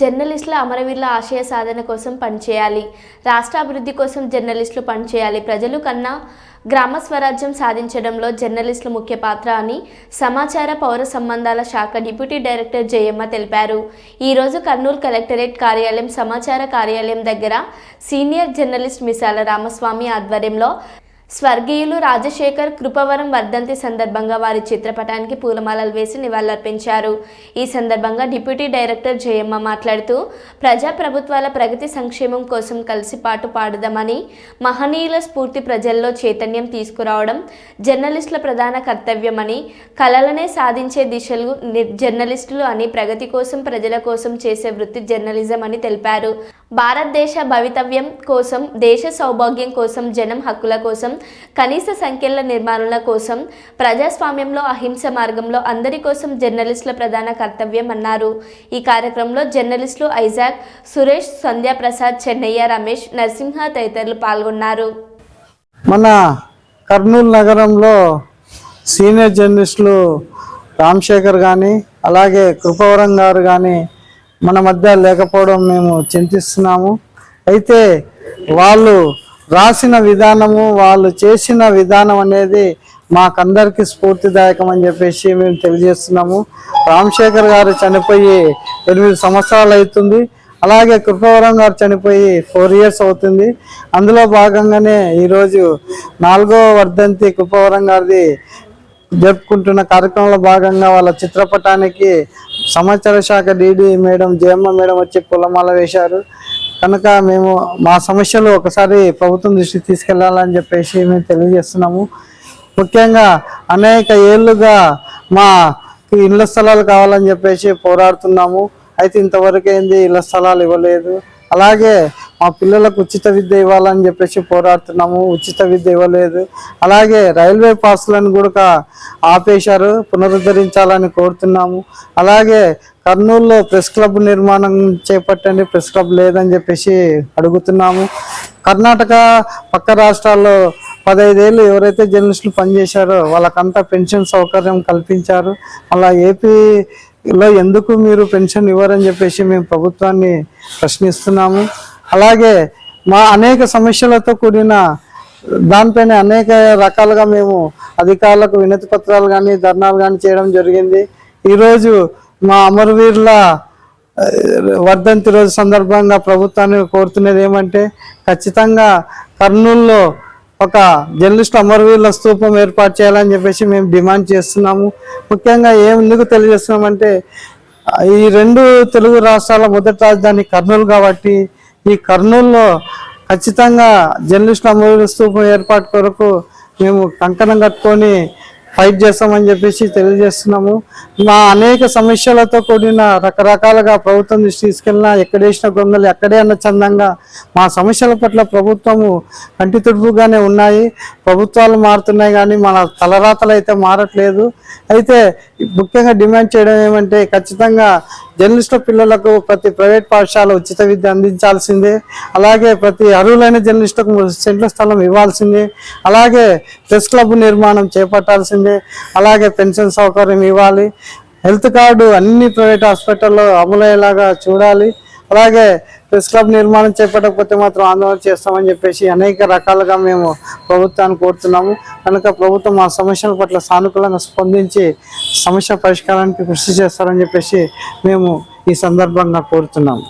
జర్నలిస్టుల అమరవీరుల ఆశయ సాధన కోసం పనిచేయాలి. రాష్ట్ర అభివృద్ధి కోసం జర్నలిస్టులు పనిచేయాలి. ప్రజలు కన్నా గ్రామ స్వరాజ్యం సాధించడంలో జర్నలిస్టులు ముఖ్య పాత్ర అని సమాచార పౌర సంబంధాల శాఖ డిప్యూటీ డైరెక్టర్ జయమ్మ తెలిపారు. ఈరోజు కర్నూలు కలెక్టరేట్ కార్యాలయం సమాచార కార్యాలయం దగ్గర సీనియర్ జర్నలిస్ట్ మిసాల రామస్వామి ఆధ్వర్యంలో స్వర్గీయులు రాజశేఖర్ కృపవరం వర్ధంతి సందర్భంగా వారి చిత్రపటానికి పూలమాలలు వేసి నివాళులర్పించారు. ఈ సందర్భంగా డిప్యూటీ డైరెక్టర్ జయమ్మ మాట్లాడుతూ ప్రజా ప్రభుత్వాల ప్రగతి సంక్షేమం కోసం కలిసి పాటు పాడదామని మహనీయుల స్ఫూర్తి ప్రజల్లో చైతన్యం తీసుకురావడం జర్నలిస్టుల ప్రధాన కర్తవ్యమని కలలనే సాధించే దిశలు జర్నలిస్టులు అని ప్రగతి కోసం ప్రజల కోసం చేసే వృత్తి జర్నలిజం అని తెలిపారు. భారతదేశ భవితవ్యం కోసం దేశ సౌభాగ్యం కోసం జనం హక్కుల కోసం కనీస సంఖ్యల నిర్మాణాల కోసం ప్రజాస్వామ్యంలో అహింస మార్గంలో అందరి కోసం జర్నలిస్టుల ప్రధాన కర్తవ్యం అన్నారు. ఈ కార్యక్రమంలో జర్నలిస్టులు ఐజాక్ సురేష్ సంధ్యాప్రసాద్ చెన్నయ్య రమేష్ నరసింహ తదితరులు పాల్గొన్నారు. మన కర్నూలు నగరంలో సీనియర్ జర్నలిస్టులు రామశేఖర్ కానీ అలాగే కృపవరం గారు కానీ మన మధ్య లేకపోవడం మేము చింతిస్తున్నాము. అయితే వాళ్ళు రాసిన విధానము వాళ్ళు చేసిన విధానం అనేది మాకందరికీ స్ఫూర్తిదాయకం అని చెప్పేసి మేము తెలియజేస్తున్నాము. రామశేఖర్ గారు చనిపోయి ఎనిమిది సంవత్సరాలు అవుతుంది. అలాగే కృపవరం గారు చనిపోయి ఫోర్ ఇయర్స్ అవుతుంది. అందులో భాగంగానే ఈరోజు నాలుగో వర్ధంతి కృపవరం గారిది జరుపుకుంటున్న కార్యక్రమంలో భాగంగా వాళ్ళ చిత్రపటానికి సమాచార శాఖ డీడీ మేడం జయమ్మ మేడం వచ్చి పొలమాల వేశారు. కనుక మేము మా సమస్యలు ఒకసారి ప్రభుత్వం దృష్టికి తీసుకెళ్ళాలని చెప్పేసి మేము తెలియజేస్తున్నాము. ముఖ్యంగా అనేక ఏళ్ళుగా మా ఇళ్ళ స్థలాలు కావాలని చెప్పేసి పోరాడుతున్నాము. అయితే ఇంతవరకు ఏంది ఇళ్ళ స్థలాలు ఇవ్వలేదు. అలాగే మా పిల్లలకు ఉచిత విద్య ఇవ్వాలని చెప్పేసి పోరాడుతున్నాము. ఉచిత విద్య ఇవ్వలేదు. అలాగే రైల్వే పాస్లను కూడా ఆపేశారు. పునరుద్ధరించాలని కోరుతున్నాము. అలాగే కర్నూలులో ప్రెస్ క్లబ్ నిర్మాణం చేపట్టండి ప్రెస్ క్లబ్ లేదని చెప్పేసి అడుగుతున్నాము. కర్ణాటక పక్క రాష్ట్రాల్లో పదైదేళ్ళు ఎవరైతే జర్నలిస్టులు పనిచేశారో వాళ్ళకంతా పెన్షన్ సౌకర్యం కల్పించారు. అలా ఏపీలో ఎందుకు మీరు పెన్షన్ ఇవ్వరని చెప్పేసి మేము ప్రభుత్వాన్ని ప్రశ్నిస్తున్నాము. అలాగే మా అనేక సమస్యలతో కూడిన దానిపైన అనేక రకాలుగా మేము అధికారులకు వినతి పత్రాలు కానీ ధర్నాలు కానీ చేయడం జరిగింది. ఈరోజు మా అమరవీరుల వర్ధంతి రోజు సందర్భంగా ప్రభుత్వాన్ని కోరుతున్నది ఏమంటే ఖచ్చితంగా కర్నూలులో ఒక జర్నలిస్ట్ అమరవీరుల స్తూపం ఏర్పాటు చేయాలని చెప్పేసి మేము డిమాండ్ చేస్తున్నాము. ముఖ్యంగా ఏం ఎందుకు తెలియజేస్తున్నామంటే ఈ రెండు తెలుగు రాష్ట్రాల మొదటి రాజధాని కర్నూలు కాబట్టి ఈ కర్నూలులో ఖచ్చితంగా జర్నలిస్ట్ అమరవీరుల స్తూపం ఏర్పాటు కొరకు మేము కంకణం కట్టుకొని ఫైట్ చేస్తామని చెప్పేసి తెలియజేస్తున్నాము. మా అనేక సమస్యలతో కూడిన రకరకాలుగా ప్రభుత్వం దృష్టి తీసుకెళ్ళినా ఎక్కడేసిన గొంగలు ఎక్కడే అన్న చందంగా మా సమస్యల పట్ల ప్రభుత్వము కంటి తుడుపుగానే ఉన్నాయి. ప్రభుత్వాలు మారుతున్నాయి కానీ మన తలరాతలు అయితే మారట్లేదు. అయితే ముఖ్యంగా డిమాండ్ చేయడం ఏమంటే ఖచ్చితంగా జర్నలిస్టుల పిల్లలకు ప్రతి ప్రైవేట్ పాఠశాల ఉచిత విద్య అందించాల్సిందే. అలాగే ప్రతి అర్హులైన జర్నలిస్టుకు సెంట్ల స్థలం ఇవ్వాల్సిందే. అలాగే ప్రెస్ క్లబ్ నిర్మాణం చేపట్టాల్సిందే. అలాగే పెన్షన్ సౌకర్యం ఇవ్వాలి. హెల్త్ కార్డు అన్ని ప్రైవేట్ హాస్పిటల్లో అమలయ్యేలాగా చూడాలి. అలాగే ప్రెస్ క్లబ్ నిర్మాణం చేపట్టకపోతే మాత్రం ఆందోళన చేస్తామని చెప్పేసి అనేక రకాలుగా మేము ప్రభుత్వాన్ని కోరుతున్నాము. కనుక ప్రభుత్వం ఆ సమస్యల పట్ల సానుకూలంగా స్పందించి సమస్య పరిష్కారానికి కృషి చేస్తారని చెప్పేసి మేము ఈ సందర్భంగా కోరుతున్నాము.